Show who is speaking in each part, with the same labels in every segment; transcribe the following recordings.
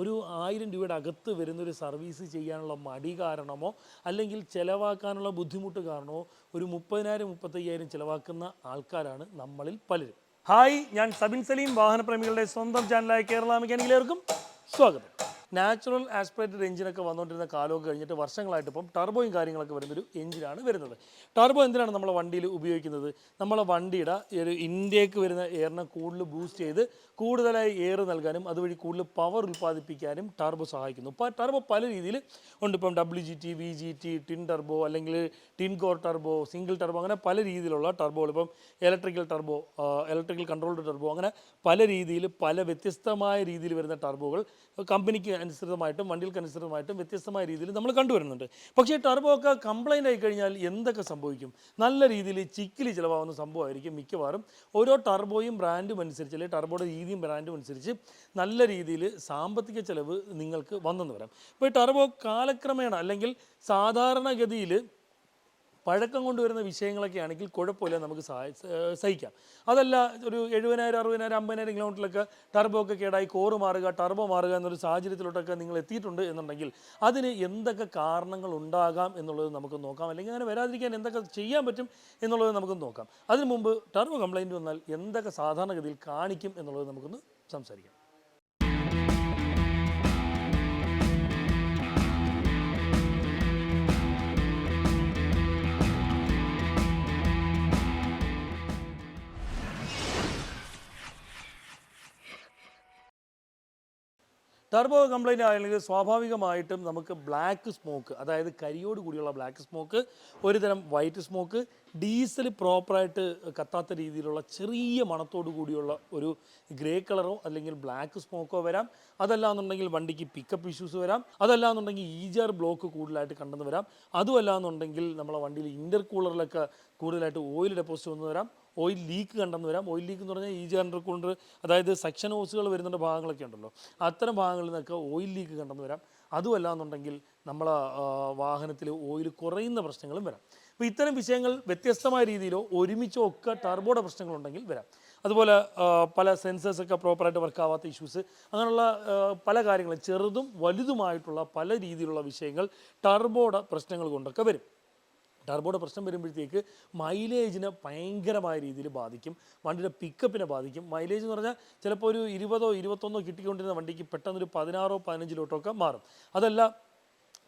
Speaker 1: ഒരു ആയിരം രൂപയുടെ അകത്ത് വരുന്നൊരു സർവീസ് ചെയ്യാനുള്ള മടി കാരണമോ അല്ലെങ്കിൽ ചിലവാക്കാനുള്ള ബുദ്ധിമുട്ട് കാരണമോ ഒരു മുപ്പതിനായിരം മുപ്പത്തയ്യായിരം ചിലവാക്കുന്ന ആൾക്കാരാണ് നമ്മളിൽ പലരും. ഹായ് ഞാൻ സബിൻ സലീം വാഹനപ്രേമികളുടെ സ്വന്തം ചാനലായ കേരള മെക്കാനിക്കലേർക്കും സ്വാഗതം. നാച്ചുറൽ ആസ്പിറേറ്റഡ് എഞ്ചിനൊക്കെ വന്നുകൊണ്ടിരുന്ന കാലമൊക്കെ കഴിഞ്ഞിട്ട് വർഷങ്ങളായിട്ട് ഇപ്പം ടർബോയും കാര്യങ്ങളൊക്കെ വരുന്നൊരു എഞ്ചിനാണ് വരുന്നത്. ടർബോ എന്തിനാണ് നമ്മളെ വണ്ടിയിൽ ഉപയോഗിക്കുന്നത്? നമ്മളെ വണ്ടിയുടെ ഒരു ഇൻടേക്ക് വരുന്ന എയറിനെ കൂടുതൽ ബൂസ്റ്റ് ചെയ്ത് കൂടുതലായി എയർ നൽകാനും അതുവഴി കൂടുതൽ പവർ ഉൽപ്പാദിപ്പിക്കാനും ടർബോ സഹായിക്കുന്നു. ഇപ്പോൾ ടർബോ പല രീതിയിൽ ഉണ്ട്. ഇപ്പം W G T V G T twin turbo അല്ലെങ്കിൽ twin core turbo single turbo അങ്ങനെ പല രീതിയിലുള്ള ടർബോകൾ ഇപ്പം electrical turbo electrical controlled turbo അങ്ങനെ പല രീതിയിൽ പല വ്യത്യസ്തമായ രീതിയിൽ വരുന്ന ടർബോകൾ കമ്പനിക്ക് അനുസൃതമായിട്ടും വണ്ടികൾക്ക് അനുസൃതമായിട്ടും വ്യത്യസ്തമായ രീതിയിൽ നമ്മൾ കണ്ടുവരുന്നുണ്ട്. പക്ഷേ ടർബോ ഒക്കെ കംപ്ലൈന്റ് ആയി കഴിഞ്ഞാൽ എന്തൊക്കെ സംഭവിക്കും? നല്ല രീതിയിൽ ചിക്കിലി ചിലവാകുന്ന സംഭവമായിരിക്കും മിക്കവാറും. ഓരോ ടർബോയും ബ്രാൻഡും അനുസരിച്ച് അല്ലെങ്കിൽ ടർബോയുടെ രീതിയും ബ്രാൻഡും അനുസരിച്ച് നല്ല രീതിയിൽ സാമ്പത്തിക ചിലവ് നിങ്ങൾക്ക് വന്നെന്ന് വരാം. ഇപ്പോൾ ടർബോ കാലക്രമേണ അല്ലെങ്കിൽ സാധാരണഗതിയിൽ പഴക്കം കൊണ്ടുവരുന്ന വിഷയങ്ങളൊക്കെ ആണെങ്കിൽ കുഴപ്പമില്ല നമുക്ക് സഹിക്കാം. അതല്ല ഒരു എഴുപതിനായിരം അറുപതിനായിരം അമ്പതിനായിരം കിലോമീറ്ററിലൊക്കെ ടർബോ ഒക്കെ കേടായി കോറ് മാറുക ടർബോ മാറുക എന്നൊരു സാഹചര്യത്തിലോട്ടൊക്കെ നിങ്ങൾ എത്തിയിട്ടുണ്ട് എന്നുണ്ടെങ്കിൽ അതിന് എന്തൊക്കെ കാരണങ്ങൾ ഉണ്ടാകാം എന്നുള്ളത് നമുക്ക് നോക്കാം. അല്ലെങ്കിൽ അങ്ങനെ വരാതിരിക്കാൻ എന്തൊക്കെ ചെയ്യാൻ പറ്റും എന്നുള്ളത് നമുക്ക് നോക്കാം. അതിനു മുമ്പ് ടർബോ കംപ്ലൈന്റ് വന്നാൽ എന്തൊക്കെ സാധാരണഗതിയിൽ കാണിക്കും എന്നുള്ളത് നമുക്കൊന്ന് സംസാരിക്കാം. ടർബോ കംപ്ലൈന്റ് ആണെങ്കിൽ സ്വാഭാവികമായിട്ടും നമുക്ക് ബ്ലാക്ക് സ്മോക്ക് അതായത് കരിയോട് കൂടിയുള്ള ബ്ലാക്ക് സ്മോക്ക് ഒരുതരം വൈറ്റ് സ്മോക്ക് ഡീസൽ പ്രോപ്പറായിട്ട് കത്താത്ത രീതിയിലുള്ള ചെറിയ മണത്തോടു കൂടിയുള്ള ഒരു ഗ്രേ കളറോ അല്ലെങ്കിൽ ബ്ലാക്ക് സ്മോക്കോ വരാം. അതല്ല എന്നുണ്ടെങ്കിൽ വണ്ടിക്ക് പിക്കപ്പ് ഇഷ്യൂസ് വരാം. അതല്ല എന്നുണ്ടെങ്കിൽ ഈജാർ ബ്ലോക്ക് കൂടുതലായിട്ട് കണ്ടെന്ന് വരാം. അതുമല്ല എന്നുണ്ടെങ്കിൽ നമ്മളെ വണ്ടിയിൽ ഇന്റർ കൂളറിലൊക്കെ കൂടുതലായിട്ട് ഓയിൽ ഡെപ്പോസിറ്റ് വന്നു വരാം. ഓയിൽ ലീക്ക് കണ്ടെന്ന് വരാം. ഓയിൽ ലീക്ക് എന്ന് പറഞ്ഞാൽ ഈ ജനറൽ കൂളർ അതായത് സെക്ഷൻ ഹോസുകൾ വരുന്ന ഭാഗങ്ങളൊക്കെ ഉണ്ടല്ലോ. അത്തരം ഭാഗങ്ങളിൽ നിന്നൊക്കെ ഓയിൽ ലീക്ക് കണ്ടെന്ന് വരാം. അതുമല്ല എന്നുണ്ടെങ്കിൽ നമ്മളെ വാഹനത്തിൽ ഓയിൽ കുറയുന്ന പ്രശ്നങ്ങളും വരാം. അപ്പോൾ ഇത്തരം വിഷയങ്ങൾ വ്യത്യസ്തമായ രീതിയിലോ ഒരുമിച്ചോ ഒക്കെ ടർബോയുടെ പ്രശ്നങ്ങളുണ്ടെങ്കിൽ വരാം. അതുപോലെ പല സെൻസേഴ്സൊക്കെ പ്രോപ്പറായിട്ട് വർക്കാവാത്ത ഇഷ്യൂസ് അങ്ങനെയുള്ള പല കാര്യങ്ങളും ചെറുതും വലുതുമായിട്ടുള്ള പല രീതിയിലുള്ള വിഷയങ്ങൾ ടർബോയുടെ പ്രശ്നങ്ങൾ കൊണ്ടൊക്കെ വരും. ടർബോയുടെ പ്രശ്നം വരുമ്പോഴത്തേക്ക് മൈലേജിനെ ഭയങ്കരമായ രീതിയിൽ ബാധിക്കും. വണ്ടിയുടെ പിക്കപ്പിനെ ബാധിക്കും. മൈലേജ് എന്ന് പറഞ്ഞാൽ ചിലപ്പോൾ ഒരു ഇരുപതോ ഇരുപത്തൊന്നോ കിട്ടിക്കൊണ്ടിരുന്ന വണ്ടിക്ക് പെട്ടെന്നൊരു പതിനാറോ പതിനഞ്ചിലോട്ടൊക്കെ മാറും. അതല്ല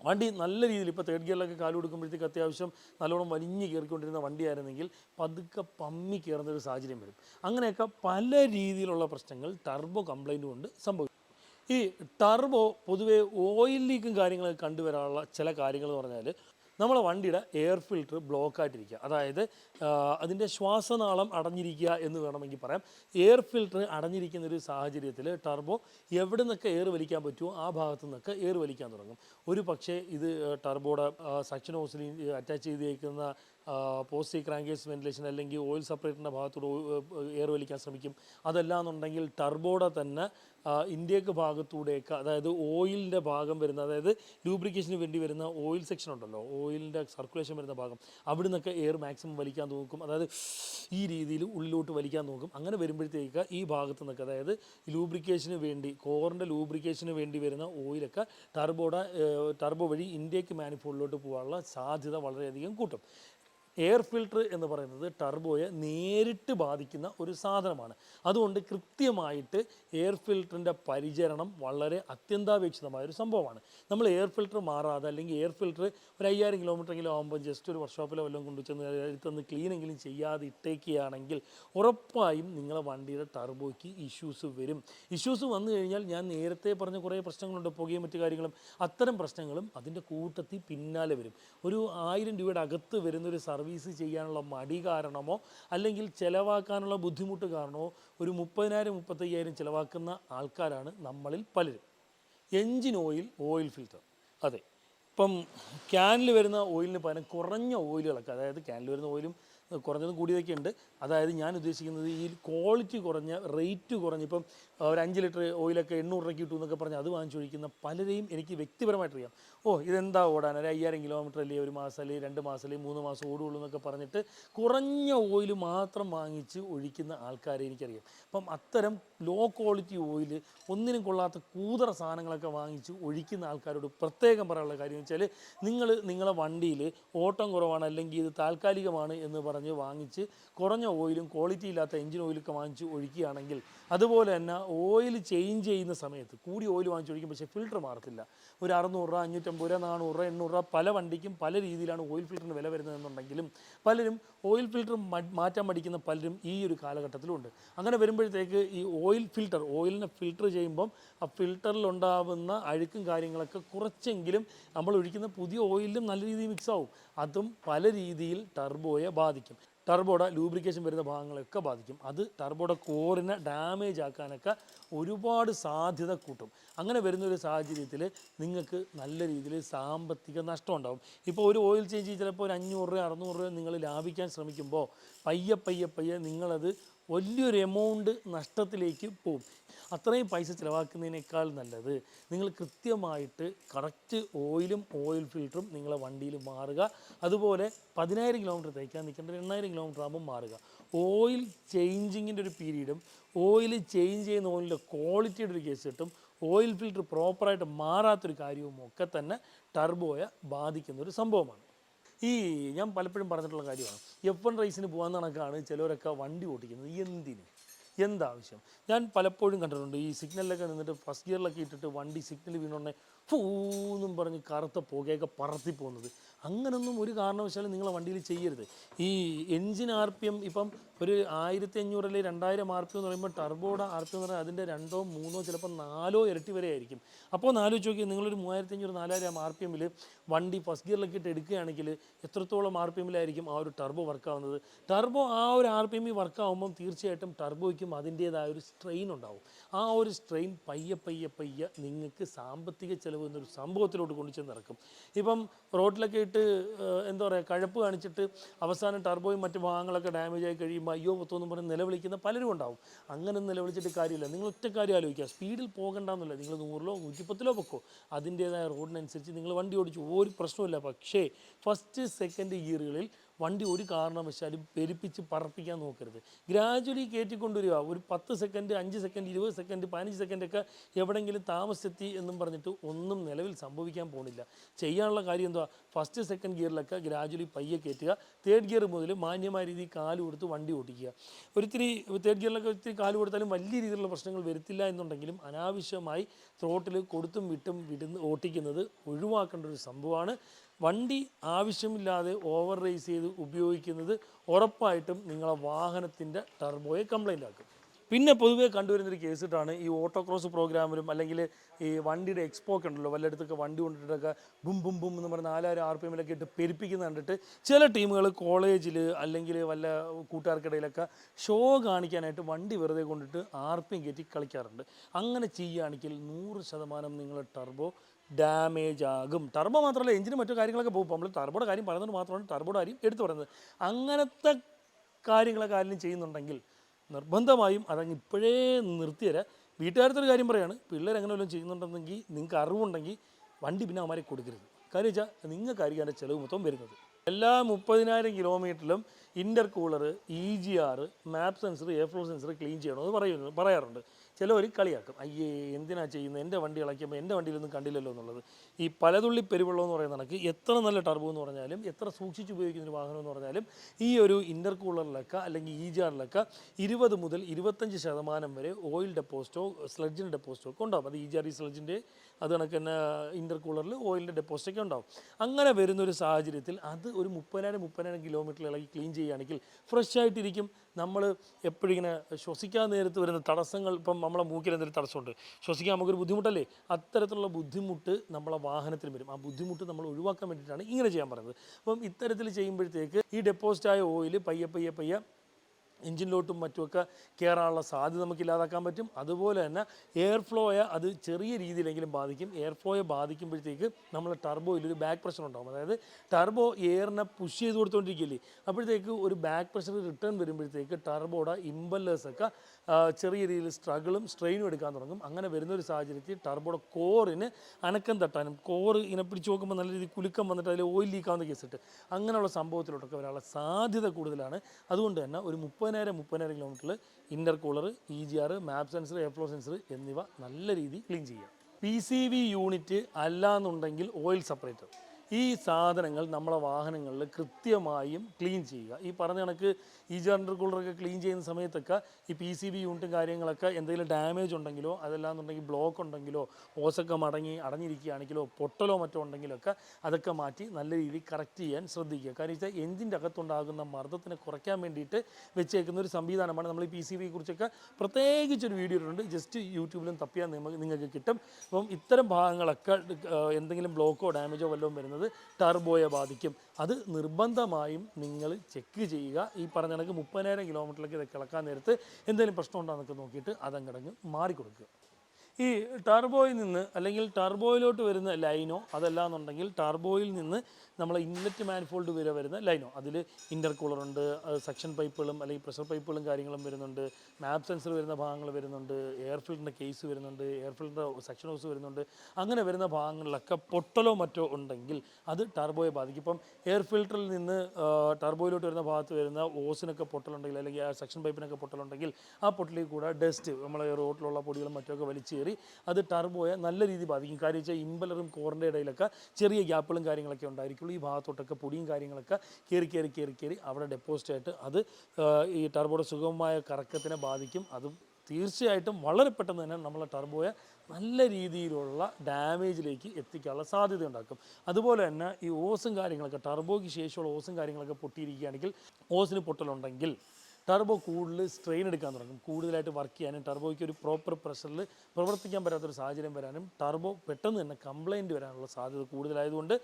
Speaker 1: വണ്ടി നല്ല രീതിയിൽ ഇപ്പോൾ തേർഡ് ഗിയറിലൊക്കെ കാലു കൊടുക്കുമ്പോഴത്തേക്ക് അത്യാവശ്യം നല്ലോണം വലിഞ്ഞ് കയറിക്കൊണ്ടിരുന്ന വണ്ടിയായിരുന്നെങ്കിൽ പതുക്കെ പമ്മി കയറുന്ന ഒരു സാഹചര്യം വരും. അങ്ങനെയൊക്കെ പല രീതിയിലുള്ള പ്രശ്നങ്ങൾ ടർബോ കംപ്ലൈന്റ് കൊണ്ട് സംഭവിക്കും. ഈ ടർബോ പൊതുവേ ഓയിൽ ലീക്കും കാര്യങ്ങളൊക്കെ കണ്ടുവരാനുള്ള ചില കാര്യങ്ങൾ എന്ന് പറഞ്ഞാൽ നമ്മളെ വണ്ടിയുടെ എയർ ഫിൽറ്റർ ബ്ലോക്ക് ആയിട്ടിരിക്കുക. അതായത് അതിന്റെ ശ്വാസനാളം അടഞ്ഞിരിക്കുക എന്ന് വേണമെങ്കിൽ പറയാം. എയർ ഫിൽറ്റർ അടഞ്ഞിരിക്കുന്ന ഒരു സാഹചര്യത്തിൽ ടർബോ എവിടെ നിന്നൊക്കെ എയർ വലിക്കാൻ പറ്റുമോ ആ ഭാഗത്തു നിന്നൊക്കെ എയർ വലിക്കാൻ തുടങ്ങും. ഒരു പക്ഷേ ഇത് ടർബോയുടെ സക്ഷൻ ഹോസിൽ അറ്റാച്ച് ചെയ്തേക്കുന്ന പോസ്റ്റ് ക്രാങ്കേസ് വെന്റിലേഷൻ അല്ലെങ്കിൽ ഓയിൽ സെപ്പറേറ്ററിന്റെ ഭാഗത്തൂടെ എയർ വലിക്കാൻ ശ്രമിക്കും. അതല്ല എന്നുണ്ടെങ്കിൽ ടർബോയുടെ തന്നെ ഇന്ത്യയ്ക്ക് ഭാഗത്തൂടെയൊക്കെ അതായത് ഓയിലിന്റെ ഭാഗം വരുന്ന അതായത് ലൂബ്രിക്കേഷന് വേണ്ടി വരുന്ന ഓയിൽ സെക്ഷൻ ഉണ്ടല്ലോ ഓയിലിന്റെ സർക്കുലേഷൻ വരുന്ന ഭാഗം അവിടെ നിന്നൊക്കെ എയർ മാക്സിമം വലിക്കാൻ നോക്കും. അതായത് ഈ രീതിയിൽ ഉള്ളിലോട്ട് വലിക്കാൻ നോക്കും. അങ്ങനെ വരുമ്പോഴത്തേക്ക് ഈ ഭാഗത്ത് നിന്നൊക്കെ അതായത് ലൂബ്രിക്കേഷന് വേണ്ടി കോറിന്റെ ലൂബ്രിക്കേഷന് വേണ്ടി വരുന്ന ഓയിലൊക്കെ ടർബോടെ ടർബോ വഴി ഇന്ത്യയ്ക്ക് മാനിഫോൾഡിലോട്ട് പോകാനുള്ള സാധ്യത വളരെയധികം കൂട്ടും. എയർ ഫിൽട്ടർ എന്ന് പറയുന്നത് ടർബോയെ നേരിട്ട് ബാധിക്കുന്ന ഒരു സാധനമാണ്. അതുകൊണ്ട് കൃത്യമായിട്ട് എയർ ഫിൽറ്ററിന്റെ പരിചരണം വളരെ അത്യന്താപേക്ഷിതമായ ഒരു സംഭവമാണ്. നമ്മൾ എയർ ഫിൽറ്റർ മാറാതെ അല്ലെങ്കിൽ എയർ ഫിൽറ്റർ ഒരു അയ്യായിരം കിലോമീറ്ററെങ്കിലും ആകുമ്പോൾ ജസ്റ്റ് ഒരു വർക്ക്ഷോപ്പിലോ വല്ലതും കൊണ്ടു ചെന്ന് എടുത്തൊന്ന് ക്ലീനെങ്കിലും ചെയ്യാതെ ഇട്ടേക്കുകയാണെങ്കിൽ ഉറപ്പായും നിങ്ങളെ വണ്ടിയുടെ ടർബോയ്ക്ക് ഇഷ്യൂസ് വരും. ഇഷ്യൂസ് വന്നു കഴിഞ്ഞാൽ ഞാൻ നേരത്തെ പറഞ്ഞ കുറേ പ്രശ്നങ്ങളുണ്ട് പുകയും മറ്റു കാര്യങ്ങളും. അത്തരം പ്രശ്നങ്ങളും അതിന്റെ കൂട്ടത്തിൽ പിന്നാലെ വരും. ഒരു ആയിരം രൂപയുടെ അകത്ത് വരുന്ന ഒരു സർവീസ് ചെയ്യാനുള്ള മടി കാരണമോ അല്ലെങ്കിൽ ചിലവാക്കാനുള്ള ബുദ്ധിമുട്ട് കാരണമോ ഒരു മുപ്പതിനായിരം മുപ്പത്തയ്യായിരം ചിലവാക്കുന്ന ആൾക്കാരാണ് നമ്മളിൽ പലരും. എഞ്ചിൻ ഓയിൽ ഓയിൽ ഫിൽറ്റർ അതെ. ഇപ്പം ക്യാനിൽ വരുന്ന ഓയിലിന് പകരം കുറഞ്ഞ ഓയിലുകളൊക്കെ അതായത് ക്യാനിൽ വരുന്ന ഓയിലും കുറഞ്ഞതും കൂടിയതൊക്കെ ഉണ്ട് അതായത് ഞാൻ ഉദ്ദേശിക്കുന്നത് ഈ ക്വാളിറ്റി കുറഞ്ഞ റേറ്റ് കുറഞ്ഞ ഇപ്പം ഒരു അഞ്ച് ലിറ്റർ ഓയിലൊക്കെ എണ്ണൂറ് രൂപയ്ക്ക് കിട്ടും എന്നൊക്കെ പറഞ്ഞ് അത് വാങ്ങിച്ചൊഴിക്കുന്ന പലരെയും എനിക്ക് വ്യക്തിപരമായിട്ട് അറിയാം ഓ ഇതെന്താ ഓടാൻ? ഒരു അയ്യായിരം കിലോമീറ്റർ അല്ലേ? ഒരു മാസം അല്ലേ? രണ്ട് മാസം അല്ലേ? മൂന്ന് മാസം ഓടുള്ളൂ എന്നൊക്കെ പറഞ്ഞിട്ട് കുറഞ്ഞ ഓയിൽ മാത്രം വാങ്ങിച്ച് ഒഴിക്കുന്ന ആൾക്കാരെ എനിക്കറിയാം. അപ്പം അത്തരം ലോ ക്വാളിറ്റി ഓയിൽ ഒന്നിനും കൊള്ളാത്ത കൂതറ സാധനങ്ങളൊക്കെ വാങ്ങിച്ച് ഒഴിക്കുന്ന ആൾക്കാരോട് പ്രത്യേകം പറയാനുള്ള കാര്യം വെച്ചാൽ നിങ്ങൾ നിങ്ങളെ വണ്ടിയിൽ ഓട്ടം കുറവാണ് അല്ലെങ്കിൽ ഇത് താൽക്കാലികമാണ് എന്ന് വാങ്ങിച്ച് കുറഞ്ഞ ഓയിലും ക്വാളിറ്റി ഇല്ലാത്ത എഞ്ചിൻ ഓയിലൊക്കെ വാങ്ങിച്ച് ഒഴിക്കുകയാണെങ്കിൽ അതുപോലെ തന്നെ ഓയിൽ ചേഞ്ച് ചെയ്യുന്ന സമയത്ത് കൂടി ഓയിൽ വാങ്ങിച്ച് ഒഴിക്കും പക്ഷേ ഫിൽറ്റർ മാറത്തില്ല. ഒരു അറുന്നൂറ് രൂപ അഞ്ഞൂറ്റമ്പത് രൂപ നാനൂറ് രൂപ എണ്ണൂറ് രൂപ പല വണ്ടിക്കും പല രീതിയിലാണ് ഓയിൽ ഫിൽറ്ററിന് വില വരുന്നതെന്നുണ്ടെങ്കിലും പലരും ഓയിൽ ഫിൽറ്റർ മാറ്റാൻ പഠിക്കുന്ന പലരും ഈ ഒരു കാലഘട്ടത്തിലുണ്ട്. അങ്ങനെ വരുമ്പോഴത്തേക്ക് ഈ ഓയിൽ ഫിൽറ്റർ ഓയിലിനെ ഫിൽറ്റർ ചെയ്യുമ്പം ആ ഫിൽറ്ററിൽ ഉണ്ടാകുന്ന അഴുക്കും കാര്യങ്ങളൊക്കെ കുറച്ചെങ്കിലും നമ്മൾ ഒഴിക്കുന്ന പുതിയ ഓയിലും നല്ല രീതിയിൽ മിക്സ് ആവും. അതും പല രീതിയിൽ ടർബോയെ ബാധിക്കും. ടർബോയുടെ ലൂബ്രിക്കേഷൻ വരുന്ന ഭാഗങ്ങളെയൊക്കെ ബാധിക്കും. അത് ടർബോയുടെ കോറിനെ ഡാമേജ് ആക്കാനൊക്കെ ഒരുപാട് സാധ്യത കൂട്ടും. അങ്ങനെ വരുന്ന ഒരു സാഹചര്യത്തിൽ നിങ്ങൾക്ക് നല്ല രീതിയിൽ സാമ്പത്തിക നഷ്ടം ഉണ്ടാകും ഇപ്പോൾ ഒരു ഓയിൽ ചേഞ്ച് ചിലപ്പോൾ ഒരു അഞ്ഞൂറ് രൂപ അറുന്നൂറ് രൂപ നിങ്ങൾ ലാഭിക്കാൻ ശ്രമിക്കുമ്പോൾ പയ്യെ പയ്യെ പയ്യെ നിങ്ങളത് വലിയൊരു എമൗണ്ട് നഷ്ടത്തിലേക്ക് പോകും. അത്രയും പൈസ ചിലവാക്കുന്നതിനേക്കാൾ നല്ലത് നിങ്ങൾ കൃത്യമായിട്ട് കറക്റ്റ് ഓയിലും ഓയിൽ ഫിൽറ്ററും നിങ്ങളെ വണ്ടിയിൽ മാറുക. അതുപോലെ പതിനായിരം കിലോമീറ്റർ തയ്ക്കാൻ നിൽക്കേണ്ട എണ്ണായിരം കിലോമീറ്റർ ആകുമ്പോൾ മാറുക. ഓയിൽ ചേഞ്ചിങ്ങിന്റെ ഒരു പീരീഡും ഓയിൽ ചേഞ്ച് ചെയ്യുന്ന ഓയിലിന്റെ ക്വാളിറ്റിയുടെ ഒരു കേസ് കിട്ടും ഓയിൽ ഫിൽറ്റർ പ്രോപ്പറായിട്ട് മാറാത്തൊരു കാര്യവും ഒക്കെ തന്നെ ടർബോയെ ബാധിക്കുന്ന ഒരു സംഭവമാണ്. ഈ ഞാൻ പലപ്പോഴും പറഞ്ഞിട്ടുള്ള കാര്യമാണ്. എഫ് വൺ റേസിന് പോകാൻ കണക്കാണ് ചിലവരൊക്കെ വണ്ടി ഓടിക്കുന്നത്. എന്തിന്? എന്താവശ്യം ഞാൻ പലപ്പോഴും കണ്ടിട്ടുണ്ട്. ഈ സിഗ്നലിലൊക്കെ നിന്നിട്ട് ഫസ്റ്റ് ഗിയറിലൊക്കെ ഇട്ടിട്ട് വണ്ടി സിഗ്നൽ വീണുടനെ ഫൂന്നും പറഞ്ഞ് കറുത്ത പുകയൊക്കെ പറത്തി പോകുന്നത്. അങ്ങനൊന്നും ഒരു കാരണവശാലും നിങ്ങളെ വണ്ടിയിൽ ചെയ്യരുത്. ഈ എൻജിൻ ആർ പി എം ഇപ്പം ഒരു ആയിരത്തി അഞ്ഞൂറ് അല്ലെങ്കിൽ രണ്ടായിരം ആർ പി എന്ന് പറയുമ്പോൾ ടർബോയുടെ ആർ പി എന്ന് പറഞ്ഞാൽ അതിന്റെ രണ്ടോ മൂന്നോ ചിലപ്പോൾ നാലോ ഇരട്ടി വരെ ആയിരിക്കും അപ്പോൾ ആലോചിച്ച് നോക്കി നിങ്ങളൊരു മൂവായിരത്തി അഞ്ഞൂറ് നാലായിരം ആർ പി എമ്മിൽ വണ്ടി ഫസ്റ്റ് ഗിയറിലൊക്കെ ഇട്ട് എടുക്കുകയാണെങ്കിൽ എത്രത്തോളം ആർ പി എമ്മിലായിരിക്കും ആ ഒരു ടർബോ വർക്കാവുന്നത് ടർബോ ആ ഒരു ആർ പി എമ്മിൽ വർക്കാവുമ്പം തീർച്ചയായിട്ടും ടർബോയ്ക്കും അതിന്റേതായ ഒരു സ്ട്രെയിൻ ഉണ്ടാവും. ആ ഒരു സ്ട്രെയിൻ പയ്യെ പയ്യെ പയ്യെ നിങ്ങൾക്ക് സാമ്പത്തിക ചെലവ് എന്നൊരു സംഭവത്തിലോട്ട് കൊണ്ടുചെന്ന് ഇറക്കും. ഇപ്പം റോഡിലൊക്കെ ഇട്ട് ഏഹ്, എന്താ പറയുക കഴപ്പ് കാണിച്ചിട്ട് അവസാനം ടർബോയും മറ്റു ഭാഗങ്ങളൊക്കെ ഡാമേജ് ആയി കഴിയുമ്പോൾ അയ്യോ പത്തോന്നും പറഞ്ഞ് നിലവിളിക്കുന്ന പലരും ഉണ്ടാവും. അങ്ങനെ നിലവിളിച്ചിട്ട് കാര്യമില്ല. നിങ്ങൾ ഒറ്റ കാര്യം ആലോചിക്കുക. സ്പീഡിൽ പോകണ്ടെന്നല്ല നിങ്ങൾ നൂറിലോ നൂറ്റിപ്പത്തിലോ പൊക്കോ. അതിന്റേതായ റോഡിനനുസരിച്ച് നിങ്ങൾ വണ്ടി ഓടിച്ചു ഒരു പ്രശ്നമില്ല പക്ഷേ ഫസ്റ്റ് സെക്കൻഡ് ഗിയറുകളിൽ വണ്ടി ഒരു കാരണവശാലും പെരുപ്പിച്ച് പറപ്പിക്കാൻ നോക്കരുത്. ഗ്രാജുവലി കയറ്റിക്കൊണ്ടുവരിക ഒരു പത്ത് സെക്കൻഡ് അഞ്ച് സെക്കൻഡ് ഇരുപത് സെക്കൻഡ് പതിനഞ്ച് സെക്കൻഡൊക്കെ എവിടെയെങ്കിലും താമസിച്ചെത്തി എന്നും പറഞ്ഞിട്ട് ഒന്നും നിലവിൽ സംഭവിക്കാൻ പോകുന്നില്ല. ചെയ്യാനുള്ള കാര്യം എന്തുവാ? ഫസ്റ്റ് സെക്കൻഡ് ഗിയറിലൊക്കെ ഗ്രാജുവലി പയ്യെ കയറ്റുക തേർഡ് ഗിയർ മുതൽ മാന്യമായ രീതിയിൽ കാൽ കൊടുത്ത് വണ്ടി ഓടിക്കുക. ഒരിത്തിരി തേർഡ് ഗിയറിലൊക്കെ ഒത്തിരി കാൽ കൊടുത്താലും വലിയ രീതിയിലുള്ള പ്രശ്നങ്ങൾ വരുത്തില്ല എന്നുണ്ടെങ്കിലും അനാവശ്യമായി ത്രോട്ടിൽ കൊടുത്തും വിട്ടും വിടുന്ന് ഓട്ടിക്കുന്നത് ഒഴിവാക്കേണ്ട ഒരു സംഭവമാണ്. വണ്ടി ആവശ്യമില്ലാതെ ഓവർ റേസ് ചെയ്ത് ഉപയോഗിക്കുന്നത് ഉറപ്പായിട്ടും നിങ്ങളെ വാഹനത്തിന്റെ ടർബോയെ കംപ്ലൈന്റ് ആക്കും. പിന്നെ പൊതുവേ കണ്ടുവരുന്നൊരു കേസിട്ടാണ് ഈ ഓട്ടോക്രോസ് പ്രോഗ്രാമിലും അല്ലെങ്കിൽ ഈ വണ്ടിയുടെ എക്സ്പോ ഒക്കെ ഉണ്ടല്ലോ വല്ലയിടത്തൊക്കെ വണ്ടി കൊണ്ടിട്ടൊക്കെ ബും ബും ബും എന്ന് പറഞ്ഞ നാലായിരം ആർ പി എമ്മിലൊക്കെ ഇട്ട് പെരുപ്പിക്കുന്ന കണ്ടിട്ട് ചില ടീമുകൾ കോളേജിൽ അല്ലെങ്കിൽ വല്ല കൂട്ടുകാർക്കിടയിലൊക്കെ ഷോ കാണിക്കാനായിട്ട് വണ്ടി വെറുതെ കൊണ്ടിട്ട് ആർ പി എം കയറ്റി കളിക്കാറുണ്ട്. അങ്ങനെ ചെയ്യുകയാണെങ്കിൽ നൂറ് ശതമാനം നിങ്ങളുടെ ടർബോ ഡാമേജ് ആകും ടർബോ മാത്രമല്ല എഞ്ചിന് മറ്റു കാര്യങ്ങളൊക്കെ പോകും. നമ്മൾ ടർബോയുടെ കാര്യം പറയുന്നത് മാത്രമാണ് ടർബോയുടെ കാര്യം എടുത്തു പറയുന്നത്. അങ്ങനത്തെ കാര്യങ്ങളൊക്കെ ആരെങ്കിലും ചെയ്യുന്നുണ്ടെങ്കിൽ നിർബന്ധമായും അതങ്ങ് ഇപ്പോഴേ നിർത്തിയരാ. വീട്ടുകാരത്തൊരു കാര്യം പറയാണ് പിള്ളേർ അങ്ങനെ വല്ലതും ചെയ്യുന്നുണ്ടെന്നെങ്കിൽ നിങ്ങൾക്ക് അറിവുണ്ടെങ്കിൽ വണ്ടി പിന്നെ അവന്മാരെ കൊടുക്കരുത്. കാര്യം വെച്ചാൽ നിങ്ങൾക്കായിരിക്കും അതിന്റെ ചിലവ് മൊത്തം വരുന്നത്. എല്ലാ മുപ്പതിനായിരം കിലോമീറ്ററിലും intercooler E G R map sensor air flow sensor clean ചെയ്യണമെന്ന് പറയുന്നു പറയാറുണ്ട്. ചിലവർ കളിയാക്കും. അയ്യേ എന്തിനാ ചെയ്യുന്നത് എന്റെ വണ്ടി ഇളക്കിയപ്പോൾ എന്റെ വണ്ടിയിലൊന്നും കണ്ടില്ലല്ലോ എന്നുള്ളത്. ഈ പലതുള്ളി പെരുവെള്ളം എന്ന് പറയുന്ന കണക്ക് എത്ര നല്ല ടർബോ എന്ന് പറഞ്ഞാലും എത്ര സൂക്ഷിച്ച് ഉപയോഗിക്കുന്ന ഒരു വാഹനം എന്ന് പറഞ്ഞാലും ഈ ഒരു ഇന്റർ കൂളറിലൊക്കെ അല്ലെങ്കിൽ ഈ ജാറിലൊക്കെ ഇരുപത് മുതൽ ഇരുപത്തഞ്ച് ശതമാനം വരെ ഓയിൽ ഡെപ്പോസിറ്റോ സ്ലഡ്ജിന്റെ ഡെപ്പോസിറ്റോ ഒക്കെ ഉണ്ടാവും. അത് ഈ ജാർ ഈ സ്ലഡ്ജിന്റെ അത് കണക്ക് തന്നെ ഇന്റർ കൂളറിൽ ഓയിലിന്റെ ഡെപ്പോസ്റ്റൊക്കെ ഉണ്ടാകും ഉണ്ടാവും. അങ്ങനെ വരുന്ന ഒരു സാഹചര്യത്തിൽ അത് ഒരു മുപ്പതിനായിരം മുപ്പതിനായിരം കിലോമീറ്റർ ഇളകി ക്ലീൻ ചെയ്യുകയാണെങ്കിൽ ഫ്രഷ് ആയിട്ടിരിക്കും. നമ്മൾ എപ്പോഴും ഇങ്ങനെ ശ്വസിക്കാൻ നേരത്ത് വരുന്ന തടസ്സങ്ങൾ ഇപ്പം നമ്മളെ മൂക്കിൽ എന്തെങ്കിലും തടസ്സമുണ്ട്. ശ്വസിക്കാൻ നമുക്കൊരു ബുദ്ധിമുട്ടല്ലേ? അത്തരത്തിലുള്ള ബുദ്ധിമുട്ട് നമ്മളെ വാഹനത്തിൽ വരും. ആ ബുദ്ധിമുട്ട് നമ്മൾ ഒഴിവാക്കാൻ വേണ്ടിയിട്ടാണ് ഇങ്ങനെ ചെയ്യാൻ പറയുന്നത്. അപ്പം ഇത്തരത്തിൽ ചെയ്യുമ്പോഴത്തേക്ക് ഈ ഡെപ്പോസിറ്റായ ഓയിൽ പയ്യെ പയ്യെ പയ്യെ എഞ്ചിനിലോട്ടും മറ്റുമൊക്കെ കയറാനുള്ള സാധ്യത നമുക്ക് ഇല്ലാതാക്കാൻ പറ്റും. അതുപോലെ തന്നെ എയർ ഫ്ലോയെ അത് ചെറിയ രീതിയിലെങ്കിലും ബാധിക്കും. എയർ ഫ്ലോയെ ബാധിക്കുമ്പോഴത്തേക്ക് നമ്മൾ ടർബോയിൽ ഒരു ബാക്ക് പ്രഷർ ഉണ്ടാകും അതായത് ടർബോ എയറിനെ പുഷ് ചെയ്ത് കൊടുത്തുകൊണ്ടിരിക്കില്ലേ അപ്പോഴത്തേക്ക് ഒരു ബാക്ക് പ്രഷർ റിട്ടേൺ വരുമ്പോഴത്തേക്ക് ടർബോയുടെ ഇമ്പല്ലേഴ്സൊക്കെ ചെറിയ രീതിയിൽ സ്ട്രഗിളും സ്ട്രെയിനും എടുക്കാൻ തുടങ്ങും. അങ്ങനെ വരുന്ന ഒരു സാഹചര്യത്തിൽ ടർബോയുടെ കോറിന് അനക്കം തട്ടാനും കോറ് ഇങ്ങനെ പിടിച്ച് നോക്കുമ്പോൾ നല്ല രീതിയിൽ കുലുക്കം വന്നിട്ട് അതിൽ ഓയിൽ ലീക്കാവുന്ന കേസിട്ട് അങ്ങനെയുള്ള സംഭവത്തിലോട്ടൊക്കെ വരാനുള്ള സാധ്യത കൂടുതലാണ്. അതുകൊണ്ട് തന്നെ ഒരു മുപ്പതിനായിരം മുപ്പതിനായിരം കിലോമീറ്ററിൽ inner cooler E G R map sensor airflow sensor എന്നിവ നല്ല രീതിയിൽ ക്ലീൻ ചെയ്യുക പി സി വി യൂണിറ്റ് അല്ലാന്നുണ്ടെങ്കിൽ ഓയിൽ സെപ്പറേറ്റർ ഈ സാധനങ്ങൾ നമ്മളെ വാഹനങ്ങളിൽ കൃത്യമായും ക്ലീൻ ചെയ്യുക. ഈ പറഞ്ഞ കണക്ക് ഈ ജനറൽ കൂളറൊക്കെ ക്ലീൻ ചെയ്യുന്ന സമയത്തൊക്കെ ഈ പി സി ബി യൂണിറ്റും കാര്യങ്ങളൊക്കെ എന്തെങ്കിലും ഡാമേജ് ഉണ്ടെങ്കിലോ അതല്ലാന്നുണ്ടെങ്കിൽ ബ്ലോക്ക് ഉണ്ടെങ്കിലോ ഓസൊക്കെ മടങ്ങി അടഞ്ഞിരിക്കുകയാണെങ്കിലോ പൊട്ടലോ മറ്റോ ഉണ്ടെങ്കിലൊക്കെ അതൊക്കെ മാറ്റി നല്ല രീതിയിൽ കറക്റ്റ് ചെയ്യാൻ ശ്രദ്ധിക്കുക. കാരണം വെച്ചാൽ എഞ്ചിന്റെ അകത്തുണ്ടാകുന്ന മർദ്ദത്തിനെ കുറയ്ക്കാൻ വേണ്ടിയിട്ട് വെച്ചേക്കുന്ന ഒരു സംവിധാനമാണ് നമ്മൾ ഈ പി സി ബിയെ കുറിച്ചൊക്കെ പ്രത്യേകിച്ചൊരു വീഡിയോ ഉണ്ട് ജസ്റ്റ് യൂട്യൂബിലും തപ്പിയാൽ നിങ്ങൾക്ക് കിട്ടും. അപ്പം ഇത്തരം ഭാഗങ്ങളൊക്കെ എന്തെങ്കിലും ബ്ലോക്കോ ഡാമേജോ വല്ലതും വരുന്നത് ടർബോയെ ബാധിക്കും. അത് നിർബന്ധമായും നിങ്ങൾ ചെക്ക് ചെയ്യുക. ഈ പറഞ്ഞ കണക്ക് മുപ്പതിനായിരം കിലോമീറ്ററിലേക്ക് ഇത് കിളക്കാൻ നേരത്ത് എന്തെങ്കിലും പ്രശ്നം ഉണ്ടോ എന്നൊക്കെ നോക്കിയിട്ട് അതങ്ങടങ്ങ് മാറിക്കൊടുക്കുക. ഈ ടർബോയിൽ നിന്ന് അല്ലെങ്കിൽ ടർബോയിലോട്ട് വരുന്ന ലൈനോ അതല്ലാന്നുണ്ടെങ്കിൽ ടർബോയിൽ നിന്ന് നമ്മൾ ഇൻലെറ്റ് മാനിഫോൾഡ് വരെ വരുന്ന ലൈനോ. അതിൽ ഇന്റർ കൂളറുണ്ട് സെക്ഷൻ പൈപ്പുകളും അല്ലെങ്കിൽ പ്രഷർ പൈപ്പുകളും കാര്യങ്ങളും വരുന്നുണ്ട്. മാപ്പ് സെൻസർ വരുന്ന ഭാഗങ്ങൾ വരുന്നുണ്ട്. എയർ ഫിൽറ്ററിന്റെ കേസ് വരുന്നുണ്ട്. എയർ ഫിൽറ്ററിന്റെ സെക്ഷൻ ഹൗസ് വരുന്നുണ്ട്. അങ്ങനെ വരുന്ന ഭാഗങ്ങളിലൊക്കെ പൊട്ടലോ മറ്റോ ഉണ്ടെങ്കിൽ അത് ടർബോയെ ബാധിക്കും. ഇപ്പം എയർ ഫിൽറ്ററിൽ നിന്ന് ടർബോയിലോട്ട് വരുന്ന ഭാഗത്ത് വരുന്ന ഓസിനൊക്കെ പൊട്ടലുണ്ടെങ്കിൽ അല്ലെങ്കിൽ ആ സെക്ഷൻ പൈപ്പിനൊക്കെ പൊട്ടലുണ്ടെങ്കിൽ ആ പൊട്ടലിൽ കൂടെ ഡസ്റ്റ് നമ്മളെ റോട്ടിലുള്ള പൊടികളും മറ്റൊക്കെ വലിച്ചേറി അത് ടർബോയെ നല്ല രീതിയിൽ ബാധിക്കും. കാര്യം വെച്ചാൽ ഇമ്പലറും കോറിന്റെ ഇടയിലൊക്കെ ചെറിയ ഗ്യാപ്പുകളും കാര്യങ്ങളൊക്കെ ഉണ്ടായിരിക്കുള്ളൂ. ഈ ഭാഗത്തോട്ടൊക്കെ പൊടിയും കാര്യങ്ങളൊക്കെ കയറി കയറി കയറി കയറി അവിടെ ഡെപ്പോസിറ്റ് ആയിട്ട് അത് ഈ ടർബോയുടെ സുഗമമായ കറക്കത്തിനെ ബാധിക്കും. അത് തീർച്ചയായിട്ടും വളരെ പെട്ടെന്ന് തന്നെ നമ്മളെ ടർബോയെ നല്ല രീതിയിലുള്ള ഡാമേജിലേക്ക് എത്തിക്കാനുള്ള സാധ്യത ഉണ്ടാക്കും. അതുപോലെ തന്നെ ഈ ഓസും കാര്യങ്ങളൊക്കെ ടർബോയ്ക്ക് ശേഷമുള്ള ഓസും കാര്യങ്ങളൊക്കെ പൊട്ടിയിരിക്കുകയാണെങ്കിൽ ഓസിന് പൊട്ടലുണ്ടെങ്കിൽ ടർബോ കൂടുതൽ സ്ട്രെയിൻ എടുക്കാൻ തുടങ്ങും. കൂടുതലായിട്ട് വർക്ക് ചെയ്യാനും ടർബോയ്ക്ക് ഒരു പ്രോപ്പർ പ്രഷറിൽ പ്രവർത്തിക്കാൻ പറ്റാത്തൊരു സാഹചര്യം വരാനും ടർബോ പെട്ടെന്ന് തന്നെ കംപ്ലൈന്റ് വരാനുള്ള സാധ്യത കൂടുതലായതുകൊണ്ട്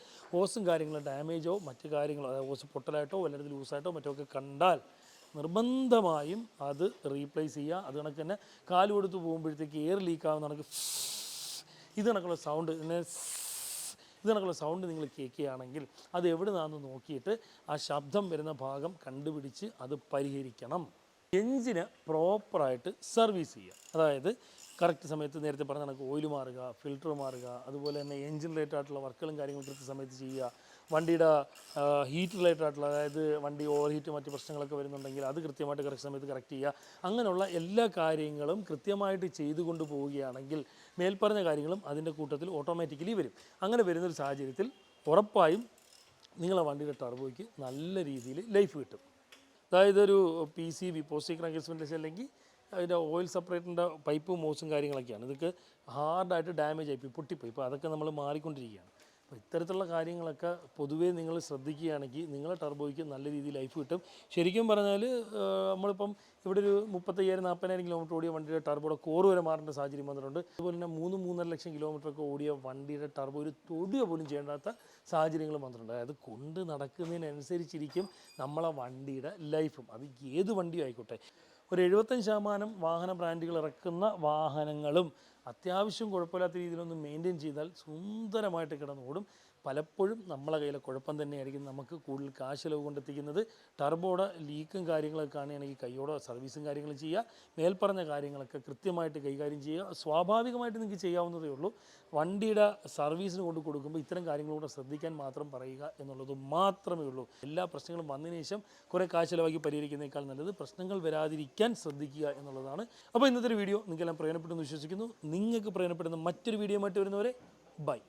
Speaker 1: ഓസും കാര്യങ്ങളും ഡാമേജോ മറ്റു കാര്യങ്ങളോ അതായത് ഓസ് പൊട്ടലായിട്ടോ അല്ലെങ്കിൽ ലൂസായിട്ടോ മറ്റോ ഒക്കെ കണ്ടാൽ നിർബന്ധമായും അത് റീപ്ലേസ് ചെയ്യുക. അത് കണക്ക് തന്നെ കാലുകൊടുത്ത് പോകുമ്പോഴത്തേക്ക് എയർ ലീക്കാവുന്ന കണക്ക് ഇത് കണക്കുള്ള സൗണ്ട് പിന്നെ ഇത് കണക്കുള്ള സൗണ്ട് നിങ്ങൾ കേൾക്കുകയാണെങ്കിൽ അത് എവിടെ നിന്നാണെന്ന് നോക്കിയിട്ട് ആ ശബ്ദം വരുന്ന ഭാഗം കണ്ടുപിടിച്ച് അത് പരിഹരിക്കണം. എഞ്ചിന് പ്രോപ്പറായിട്ട് സർവീസ് ചെയ്യുക. അതായത് കറക്റ്റ് സമയത്ത് നേരത്തെ പറഞ്ഞ കണക്ക് ഓയിൽ മാറുക ഫിൽറ്റർ മാറുക അതുപോലെ തന്നെ എഞ്ചിൻ റിലേറ്റഡ് ആയിട്ടുള്ള വർക്കുകളും കാര്യങ്ങളും കൃത്യ സമയത്ത് ചെയ്യുക. വണ്ടിയുടെ ഹീറ്റ് റിലേറ്റഡ് ആയിട്ടുള്ള അതായത് വണ്ടി ഓവർ ഹീറ്റ് മറ്റ് പ്രശ്നങ്ങളൊക്കെ വരുന്നുണ്ടെങ്കിൽ അത് കൃത്യമായിട്ട് കറക്റ്റ് സമയത്ത് കറക്റ്റ് ചെയ്യുക. അങ്ങനെയുള്ള എല്ലാ കാര്യങ്ങളും കൃത്യമായിട്ട് ചെയ്തുകൊണ്ട് പോവുകയാണെങ്കിൽ മേൽപ്പറഞ്ഞ കാര്യങ്ങളും അതിന്റെ കൂട്ടത്തിൽ ഓട്ടോമാറ്റിക്കലി വരും. അങ്ങനെ വരുന്നൊരു സാഹചര്യത്തിൽ ഉറപ്പായും നിങ്ങളെ വണ്ടിയുടെ ടർബോയ്ക്ക് നല്ല രീതിയിൽ ലൈഫ് കിട്ടും. അതായത് ഒരു പി സി ബി പോസ്റ്റിക് ക്രാങ്കേഴ്സ്മെന്റ് അല്ലെങ്കിൽ അതിന്റെ ഓയിൽ സെപ്പറേറ്ററിന്റെ പൈപ്പ് മോസും കാര്യങ്ങളൊക്കെയാണ്. ഇതൊക്കെ ഹാർഡായിട്ട് ഡാമേജ് ആയിപ്പോയി പൊട്ടിപ്പോയി. ഇപ്പോൾ അതൊക്കെ നമ്മൾ മാറിക്കൊണ്ടിരിക്കുകയാണ്. അപ്പോൾ ഇത്തരത്തിലുള്ള കാര്യങ്ങളൊക്കെ പൊതുവേ നിങ്ങൾ ശ്രദ്ധിക്കുകയാണെങ്കിൽ നിങ്ങളെ ടർബോയ്ക്ക് നല്ല രീതിയിൽ ലൈഫ് കിട്ടും. ശരിക്കും പറഞ്ഞാൽ നമ്മളിപ്പം ഇവിടെ ഒരു മുപ്പത്തയ്യായിരം നാൽപ്പതിനായിരം കിലോമീറ്റർ ഓടിയ വണ്ടിയുടെ ടർബോയുടെ കോർ വരെ മാറേണ്ട സാഹചര്യം വന്നിട്ടുണ്ട്. അതുപോലെ തന്നെ മൂന്ന് മൂന്നര ലക്ഷം കിലോമീറ്റർ ഒക്കെ ഓടിയ വണ്ടിയുടെ ടർബോ ഒരു തൊടുക പോലും ചെയ്യേണ്ടാത്ത സാഹചര്യങ്ങൾ വന്നിട്ടുണ്ട്. അതായത് കൊണ്ട് നടക്കുന്നതിനനുസരിച്ചിരിക്കും നമ്മളെ വണ്ടിയുടെ ലൈഫും. അത് ഏത് വണ്ടിയും ആയിക്കോട്ടെ. ഒരു എഴുപത്തഞ്ച് ശതമാനം വാഹന ബ്രാൻഡുകൾ ഇറക്കുന്ന വാഹനങ്ങളും അത്യാവശ്യം കുഴപ്പമില്ലാത്ത രീതിയിലൊന്ന് മെയിന്റെയിൻ ചെയ്താൽ സുന്ദരമായിട്ട് കിടന്നോടും പലപ്പോഴും നമ്മളെ കയ്യിലെ കുഴപ്പം തന്നെയായിരിക്കും നമുക്ക് കൂടുതൽ കാശ് ചിലവ് കൊണ്ടെത്തിക്കുന്നത്. ടർബോയുടെ ലീക്കും കാര്യങ്ങളൊക്കെ കാണുകയാണെങ്കിൽ കൈയോടെ സർവീസും കാര്യങ്ങളും ചെയ്യുക. മേൽപ്പറഞ്ഞ കാര്യങ്ങളൊക്കെ കൃത്യമായിട്ട് കൈകാര്യം ചെയ്യുക. സ്വാഭാവികമായിട്ട് നിങ്ങൾക്ക് ചെയ്യാവുന്നതേ ഉള്ളൂ. വണ്ടിയുടെ സർവീസിന് കൊണ്ട് കൊടുക്കുമ്പോൾ ഇത്തരം കാര്യങ്ങളൂടെ ശ്രദ്ധിക്കാൻ മാത്രം പറയുക എന്നുള്ളത് മാത്രമേ ഉള്ളൂ. എല്ലാ പ്രശ്നങ്ങളും വന്നതിന് ശേഷം കുറേ കാശ് ചിലവാക്കി പരിഹരിക്കുന്നതിനേക്കാൾ നല്ലത് പ്രശ്നങ്ങൾ വരാതിരിക്കാൻ ശ്രദ്ധിക്കുക എന്നുള്ളതാണ്. അപ്പോൾ ഇന്നത്തെ വീഡിയോ നിങ്ങൾക്കെല്ലാം പ്രയോജനപ്പെട്ടെന്ന് വിശ്വസിക്കുന്നു. നിങ്ങൾക്ക് പ്രയോജനപ്പെടുന്ന മറ്റൊരു വീഡിയോ ആയിട്ട് വരുന്നവരെ ബൈ.